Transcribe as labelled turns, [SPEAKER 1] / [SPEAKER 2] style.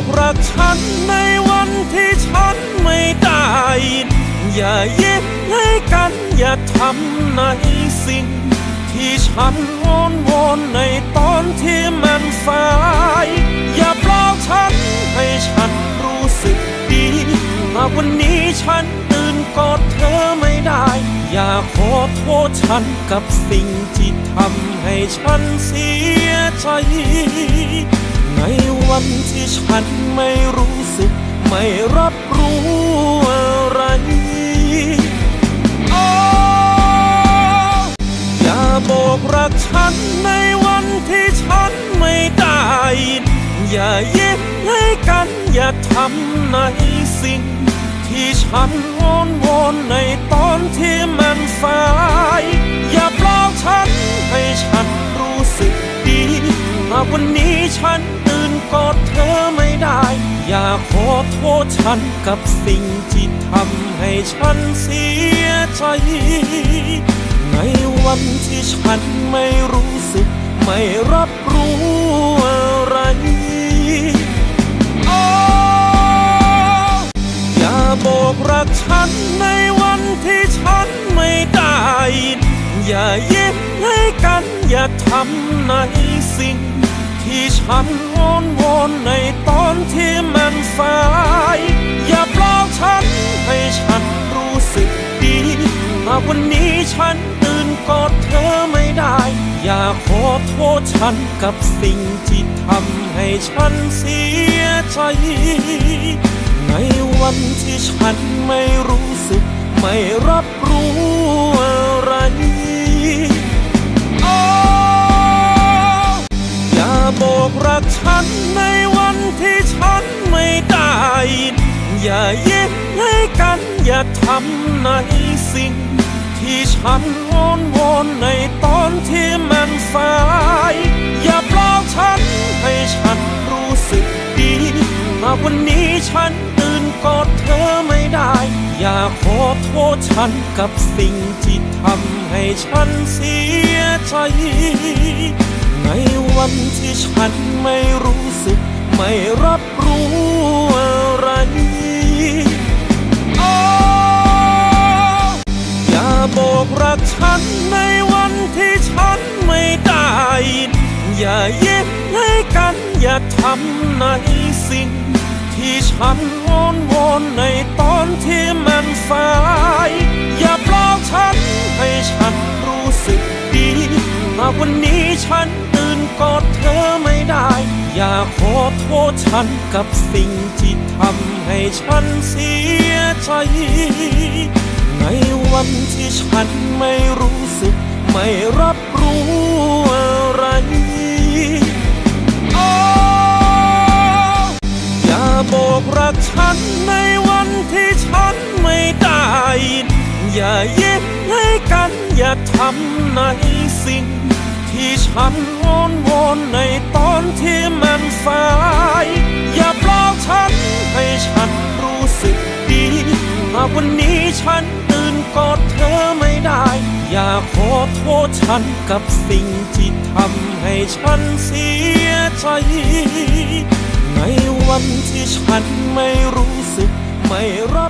[SPEAKER 1] บอกรักฉันในวันที่ฉันไม่ได้ อย่ายิ้มให้กันอย่าทำในสิ่ง ที่ฉันวอนวอนในตอนที่มันสาย อย่าปลอบฉันให้ฉันรู้สึกดีหากวันนี้ฉันตื่นกอดเธอไม่ได้ อย่าขอโทษฉันกับสิ่งที่ทำให้ฉันเสียใจ วันที่ฉันไม่รู้สึก ไม่รับรู้อะไรโอ้อย่าบอกรักฉันในวันที่ฉันไม่ได้ อย่ายิ้มให้กัน อย่าทำในสิ่ง ที่ฉันวอนวอนในตอนที่มันสาย อย่าปลอบฉันให้ฉันรู้สึกดีหากวันนี้ฉัน กอดเธอไม่ได้ อย่าขอโทษฉันกับสิ่งที่ทำให้ฉันเสียใจ ในวันที่ฉันไม่รู้สึก ไม่รับรู้อะไรโอ้อย่าบอกรักฉันในวันที่ฉันไม่ได้ อย่ายิ้มให้กัน อย่าทำในสิ่ง ที่ฉันวอนวอนในตอนที่มันสาย อย่าปลอบฉันให้ฉันรู้สึกดีหากวันนี้ฉันตื่นกอดเธอไม่ได้ อย่าขอโทษฉันกับสิ่งที่ทำให้ฉันเสียใจ ในวันที่ฉันไม่รู้สึกไม่รับ บอกรักฉันในวันที่ฉันไม่ได้ อย่ายิ้มให้กันอย่าทำในสิ่ง ที่ฉันวอนวอนในตอนที่มันสาย อย่าปลอบฉันให้ฉันรู้สึกดีหากวันนี้ฉันตื่นกอดเธอไม่ได้ อย่าขอโทษฉันกับสิ่งที่ทำให้ฉันเสียใจ ในวันที่ฉันไม่รู้สึก ไม่รับรู้อะไรโอ้อย่าบอกรักฉันในวันที่ฉันไม่ได้ อย่ายิ้มให้กัน อย่าทำในสิ่ง ที่ฉันวอนวอนในตอนที่มันสาย อย่าปลอบฉันให้ฉันรู้สึกดีหาวันนี้ฉัน นกอดเธอไม่ได้ อย่าขอโทษฉันกับสิ่งที่ทำให้ฉันเสียใจ ในวันที่ฉันไม่รู้สึก ไม่รับรู้อะไรโอ้อย่าบอกรักฉันในวันที่ฉันไม่ได้ อย่ายิ้มให้กัน อย่าทำในสิ่ง ที่ฉันวอนวอนในตอนที่มันสาย อย่าปลอบฉันให้ฉันรู้สึกดีหากวันนี้ฉันตื่นกอดเธอไม่ได้ อย่าขอโทษฉันกับสิ่งที่ทำให้ฉันเสียใจ ในวันที่ฉันไม่รู้สึกไม่รับ